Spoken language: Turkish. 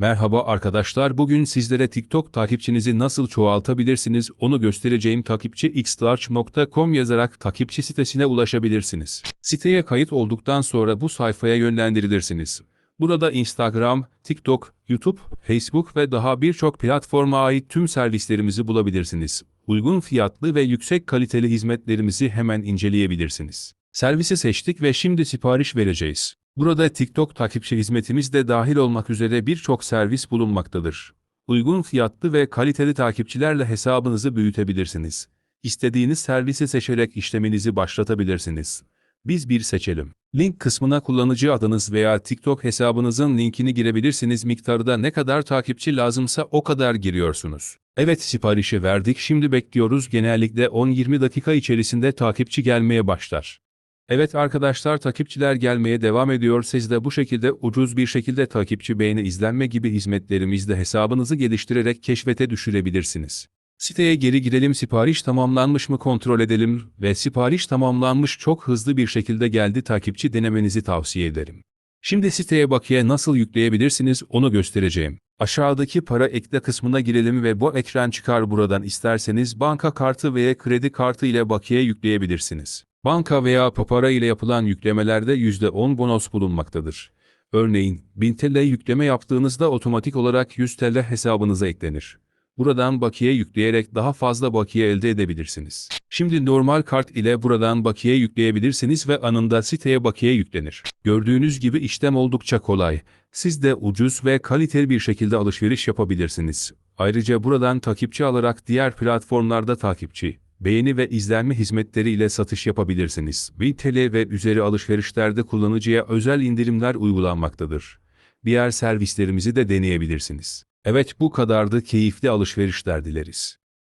Merhaba arkadaşlar bugün sizlere TikTok takipçinizi nasıl çoğaltabilirsiniz onu göstereceğim takipçi.xlarge.com yazarak takipçi sitesine ulaşabilirsiniz. Siteye kayıt olduktan sonra bu sayfaya yönlendirilirsiniz. Burada Instagram, TikTok, YouTube, Facebook ve daha birçok platforma ait tüm servislerimizi bulabilirsiniz. Uygun fiyatlı ve yüksek kaliteli hizmetlerimizi hemen inceleyebilirsiniz. Servisi seçtik ve şimdi sipariş vereceğiz. Burada TikTok takipçi hizmetimiz de dahil olmak üzere birçok servis bulunmaktadır. Uygun fiyatlı ve kaliteli takipçilerle hesabınızı büyütebilirsiniz. İstediğiniz servisi seçerek işleminizi başlatabilirsiniz. Biz bir seçelim. Link kısmına kullanıcı adınız veya TikTok hesabınızın linkini girebilirsiniz. Miktarı da ne kadar takipçi lazımsa o kadar giriyorsunuz. Evet siparişi verdik şimdi bekliyoruz genellikle 10-20 dakika içerisinde takipçi gelmeye başlar. Evet arkadaşlar takipçiler gelmeye devam ediyor. Siz de bu şekilde ucuz bir şekilde takipçi beğeni izlenme gibi hizmetlerimizde hesabınızı geliştirerek keşfete düşürebilirsiniz. Siteye geri girelim sipariş tamamlanmış mı kontrol edelim ve sipariş tamamlanmış çok hızlı bir şekilde geldi takipçi denemenizi tavsiye ederim. Şimdi siteye bakiye nasıl yükleyebilirsiniz onu göstereceğim. Aşağıdaki para ekle kısmına girelim ve bu ekran çıkar buradan isterseniz banka kartı veya kredi kartı ile bakiye yükleyebilirsiniz. Banka veya papara ile yapılan yüklemelerde %10 bonus bulunmaktadır. Örneğin 1000 TL yükleme yaptığınızda otomatik olarak 100 TL hesabınıza eklenir. Buradan bakiye yükleyerek daha fazla bakiye elde edebilirsiniz. Şimdi normal kart ile buradan bakiye yükleyebilirsiniz ve anında siteye bakiye yüklenir. Gördüğünüz gibi işlem oldukça kolay. Siz de ucuz ve kaliteli bir şekilde alışveriş yapabilirsiniz. Ayrıca buradan takipçi alarak diğer platformlarda takipçi, beğeni ve izlenme hizmetleri ile satış yapabilirsiniz. 1000 TL ve üzeri alışverişlerde kullanıcıya özel indirimler uygulanmaktadır. Diğer servislerimizi de deneyebilirsiniz. Evet bu kadardı keyifli alışverişler dileriz.